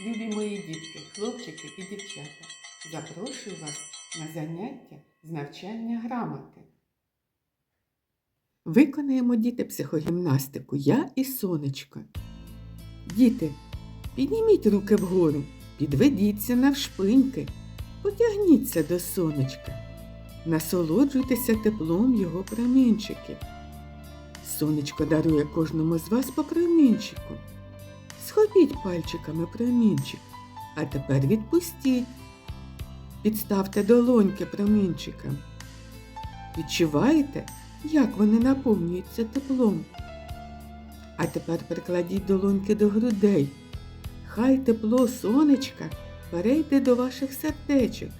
Любі мої дітки, хлопчики і дівчата, запрошую вас на заняття з навчання грамоти. Виконаємо діти психогімнастику Я і сонечко. Діти, підніміть руки вгору, підведіться навшпиньки, потягніться до сонечка, насолоджуйтеся теплом його промінчиків. Сонечко дарує кожному з вас по промінчику. Схопіть пальчиками промінчик, а тепер відпустіть. Підставте долоньки промінчикам. Відчуваєте, як вони наповнюються теплом? А тепер прикладіть долоньки до грудей. Хай тепло сонечка перейде до ваших сердечок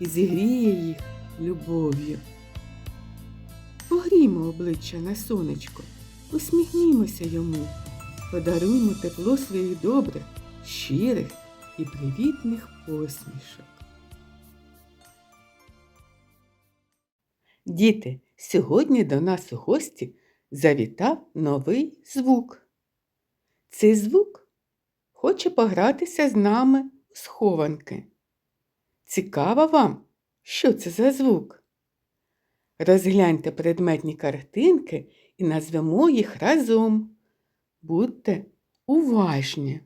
і зігріє їх любов'ю. Погрімо обличчя на сонечко, усміхнімося йому, подаруймо тепло своїх добрих, щирих і привітних посмішок. Діти, сьогодні до нас у гості завітав новий звук. Цей звук хоче погратися з нами у схованки. Цікаво вам, що це за звук? Розгляньте предметні картинки і назвемо їх разом. Будьте уважні.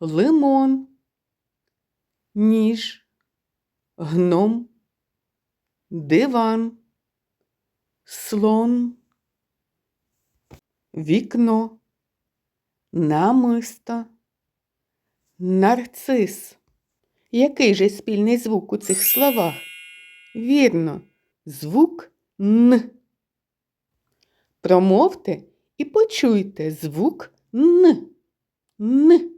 Лимон, ніж, гном, диван, слон, вікно, намисто, нарцис. Який же спільний звук у цих словах? Вірно, звук Н. Промовте і почуйте звук Н. Н.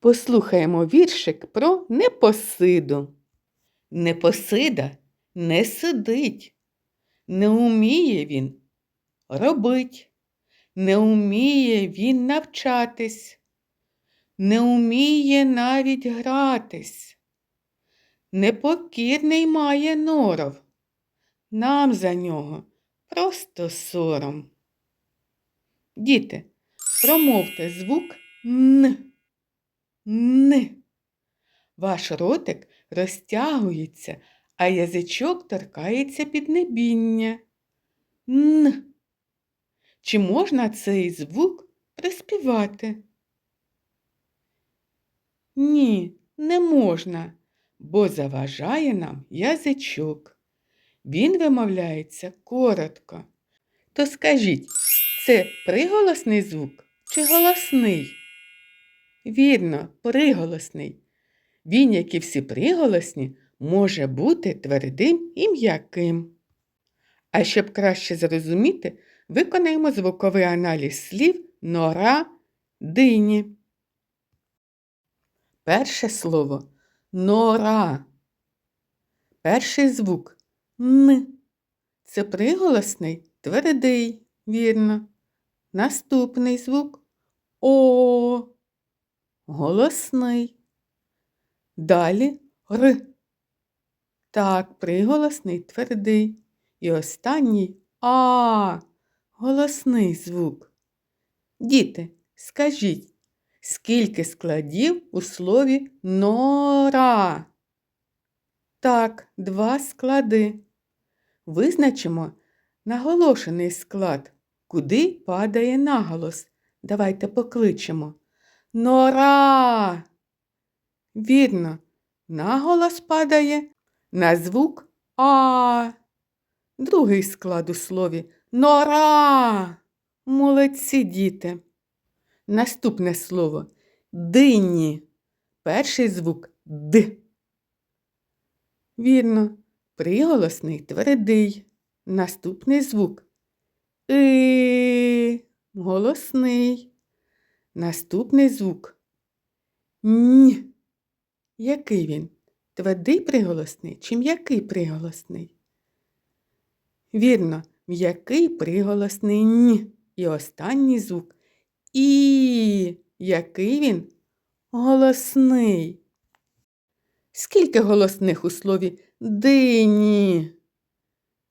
Послухаємо віршик про непосиду. Непосида не сидить, не уміє він робить, не уміє він навчатись, не уміє навіть гратись. Непокірний має норов, нам за нього просто сором. Діти, промовте звук Н. Н. Ваш ротик розтягується, а язичок торкається піднебіння. Н. Чи можна цей звук приспівати? Ні, не можна, бо заважає нам язичок. Він вимовляється коротко. То скажіть, це приголосний звук чи голосний? Вірно, приголосний. Він, як і всі приголосні, може бути твердим і м'яким. А щоб краще зрозуміти, виконаємо звуковий аналіз слів нора дині. Перше слово нора. Перший звук Н. Це приголосний твердий, вірно. Наступний звук О. Голосний. Далі Р. Так, приголосний твердий. І останній А. Голосний звук. Діти, скажіть, скільки складів у слові нора? Так, два склади. Визначимо наголошений склад, куди падає наголос. Давайте покличемо. Нора. Вірно, наголос падає на звук А. Другий склад у слові нора. Молодці діти. Наступне слово дині. Перший звук Д. Вірно, приголосний твердий. Наступний звук И. Голосний. Наступний звук Н. Який він? Твердий приголосний чи м'який приголосний? Вірно, м'який приголосний Н. І останній звук І. Який він? Голосний. Скільки голосних у слові дині?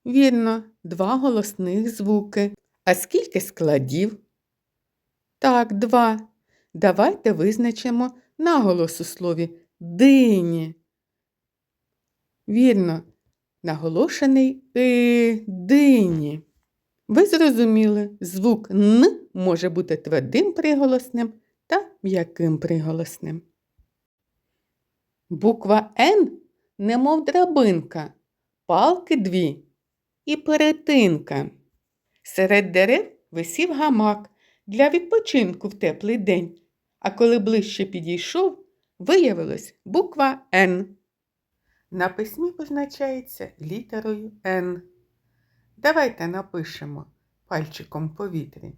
Вірно, два голосних звуки. А скільки складів? Так, два. Давайте визначимо наголос у слові дині. Вірно, наголошений и дині. Ви зрозуміли, звук Н може бути твердим приголосним та м'яким приголосним. Буква Н немов драбинка, палки дві і перетинка. Серед дерев висів гамак для відпочинку в теплий день, а коли ближче підійшов, виявилось буква Н. На письмі позначається літерою Н. Давайте напишемо пальчиком повітрі.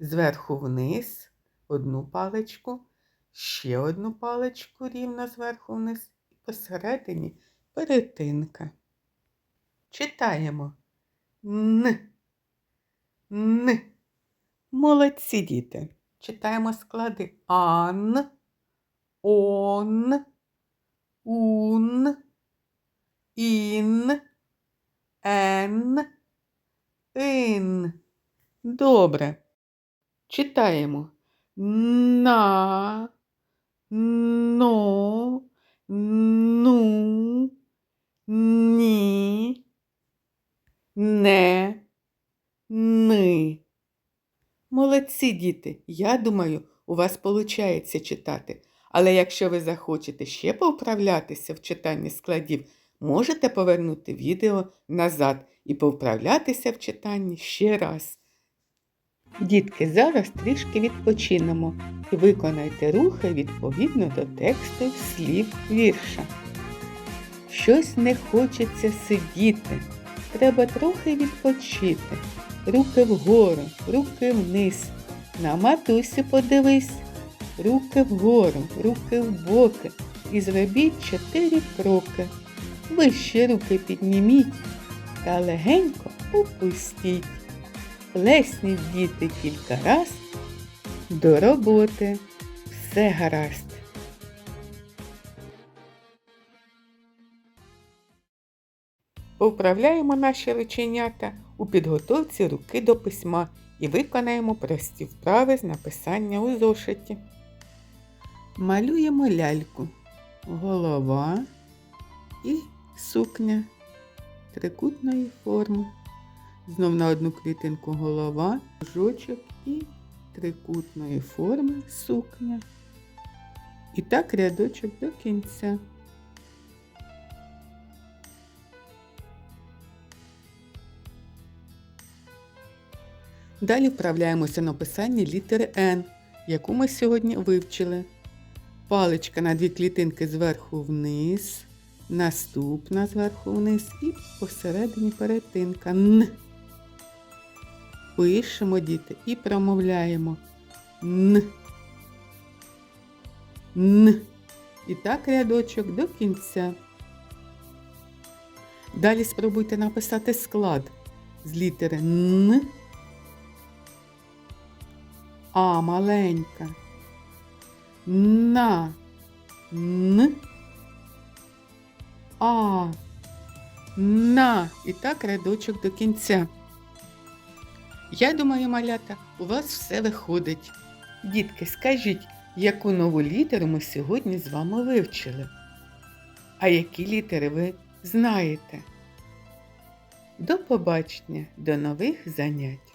Зверху вниз одну паличку, ще одну паличку рівно зверху вниз і посередині перетинка. Читаємо. Н. Н. Молодці діти. Читаємо склади. Ан, он, ун, ін, ен, ин. Добре. Читаємо. На, но, ну, ні, не, ни. Молодці, діти! Я думаю, у вас виходить читати. Але якщо ви захочете ще повправлятися в читанні складів, можете повернути відео назад і повправлятися в читанні ще раз. Дітки, зараз трішки відпочинемо і виконайте рухи відповідно до тексту слів вірша. Щось не хочеться сидіти, треба трохи відпочити. Руки вгору, руки вниз. На матусю подивись. Руки вгору, руки вбоки. І зробіть чотири кроки. Вище руки підніміть та легенько опустіть. Плесніть діти кілька раз. До роботи. Все гаразд. Повправляємо наші реченята у підготовці руки до письма і виконаємо прості вправи з написання у зошиті. Малюємо ляльку, голова і сукня трикутної форми. Знов на одну клітинку голова, жочок і трикутної форми сукня. І так рядочок до кінця. Далі вправляємося на писання літери Н, яку ми сьогодні вивчили. Паличка на дві клітинки зверху вниз, наступна зверху вниз і посередині перетинка Н. Пишемо діти і промовляємо Н. Н. І так рядочок до кінця. Далі спробуйте написати склад з літери Н. А маленька. На. Н. А. На. І так рядочок до кінця. Я думаю, малята, у вас все виходить. Дітки, скажіть, яку нову літеру ми сьогодні з вами вивчили? А які літери ви знаєте? До побачення, до нових занять!